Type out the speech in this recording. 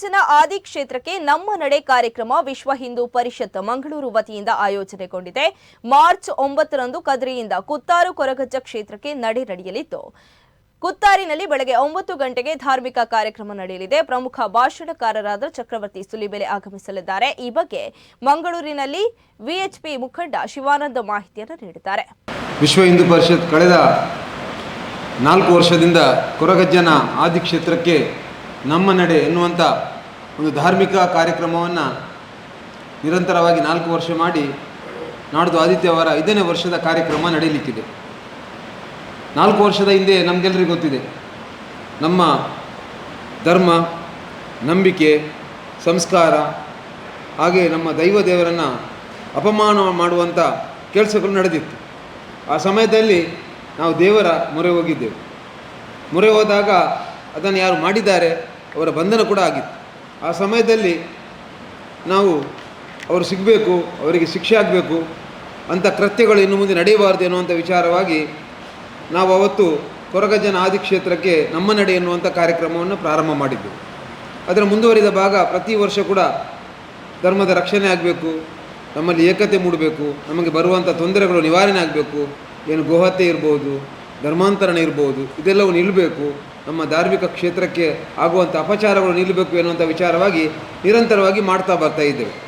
ಕೊರಗಜ್ಜನ ಆದಿ ಕ್ಷೇತ್ರಕ್ಕೆ ನಮ್ಮ ನಡೆ ಕಾರ್ಯಕ್ರಮ ವಿಶ್ವ ಹಿಂದೂ ಪರಿಷತ್ ಮಂಗಳೂರು ವತಿಯಿಂದ ಆಯೋಜನೆಗೊಂಡಿದೆ. ಮಾರ್ಚ್ ಒಂಬತ್ತರಂದು ಕದ್ರಿಯಿಂದ ಕುತ್ತಾರು ಕೊರಗಜ್ಜ ಕ್ಷೇತ್ರಕ್ಕೆ ನಡೆ ನಡೆಯಲಿದ್ದು ಕುತ್ತಾರಿನಲ್ಲಿ ಬೆಳಗ್ಗೆ ಒಂಬತ್ತು ಗಂಟೆಗೆ ಧಾರ್ಮಿಕ ಕಾರ್ಯಕ್ರಮ ನಡೆಯಲಿದೆ. ಪ್ರಮುಖ ಭಾಷಣಕಾರರಾದ ಚಕ್ರವರ್ತಿ ಸುಲಿಬೆಲೆ ಆಗಮಿಸಲಿದ್ದಾರೆ. ಈ ಬಗ್ಗೆ ಮಂಗಳೂರಿನಲ್ಲಿ ವಿಎಚ್ಪಿ ಮುಖಂಡ ಶಿವಾನಂದ ಮಾಹಿತಿಯನ್ನು ನೀಡಿದ್ದಾರೆ. ವಿಶ್ವ ಹಿಂದೂ ಪರಿಷತ್ ಕಳೆದ ನಾಲ್ಕು ವರ್ಷದಿಂದ ಕೊರಗಜ್ಜನ ಆದಿ ಕ್ಷೇತ್ರಕ್ಕೆ ನಮ್ಮ ನಡೆ ಎನ್ನುವಂಥ ಒಂದು ಧಾರ್ಮಿಕ ಕಾರ್ಯಕ್ರಮವನ್ನು ನಿರಂತರವಾಗಿ ನಾಲ್ಕು ವರ್ಷ ಮಾಡಿ ನಾಡ್ದು ಆದಿತ್ಯವಾರ ಐದನೇ ವರ್ಷದ ಕಾರ್ಯಕ್ರಮ ನಡೆಯಲಿಕ್ಕಿದೆ. ನಾಲ್ಕು ವರ್ಷದ ಹಿಂದೆ ನಮಗೆಲ್ಲರಿಗೂ ಗೊತ್ತಿದೆ. ನಮ್ಮ ಧರ್ಮ, ನಂಬಿಕೆ, ಸಂಸ್ಕಾರ, ಹಾಗೆ ನಮ್ಮ ದೈವ ದೇವರನ್ನು ಅಪಮಾನ ಮಾಡುವಂಥ ಕೆಲಸಗಳು ನಡೆದಿತ್ತು. ಆ ಸಮಯದಲ್ಲಿ ನಾವು ದೇವರ ಮೊರೆ ಹೋಗಿದ್ದೆವು. ಮೊರೆ ಹೋದಾಗ ಅದನ್ನು ಯಾರು ಮಾಡಿದ್ದಾರೆ ಅವರ ಬಂಧನ ಕೂಡ ಆಗಿತ್ತು. ಆ ಸಮಯದಲ್ಲಿ ನಾವು ಅವರು ಸಿಗಬೇಕು, ಅವರಿಗೆ ಶಿಕ್ಷೆ ಆಗಬೇಕು, ಅಂಥ ಕೃತ್ಯಗಳು ಇನ್ನು ಮುಂದೆ ನಡೆಯಬಾರದು ಎನ್ನುವಂಥ ವಿಚಾರವಾಗಿ ನಾವು ಅವತ್ತು ಕೊರಗಜ್ಜನ ಆದಿ ಕ್ಷೇತ್ರಕ್ಕೆ ನಮ್ಮ ನಡೆ ಎನ್ನುವಂಥ ಕಾರ್ಯಕ್ರಮವನ್ನು ಪ್ರಾರಂಭ ಮಾಡಿದ್ದೆವು. ಅದರ ಮುಂದುವರಿದ ಭಾಗ ಪ್ರತಿ ವರ್ಷ ಕೂಡ ಧರ್ಮದ ರಕ್ಷಣೆ ಆಗಬೇಕು, ನಮ್ಮಲ್ಲಿ ಏಕತೆ ಮೂಡಬೇಕು, ನಮಗೆ ಬರುವಂಥ ತೊಂದರೆಗಳು ನಿವಾರಣೆ ಆಗಬೇಕು, ಏನು ಗೋಹತ್ಯೆ ಇರ್ಬೋದು, ಧರ್ಮಾಂತರಣ ಇರ್ಬೋದು, ಇದೆಲ್ಲವೂ ನಿಲ್ಲಬೇಕು. ನಮ್ಮ ಧಾರ್ಮಿಕ ಕ್ಷೇತ್ರಕ್ಕೆ ಆಗುವಂಥ ಅಪಚಾರಗಳು ನಿಲ್ಲಬೇಕು ಎನ್ನುವಂಥ ವಿಚಾರವಾಗಿ ನಿರಂತರವಾಗಿ ಮಾಡ್ತಾ ಬರ್ತಾ ಇದ್ದೇವೆ.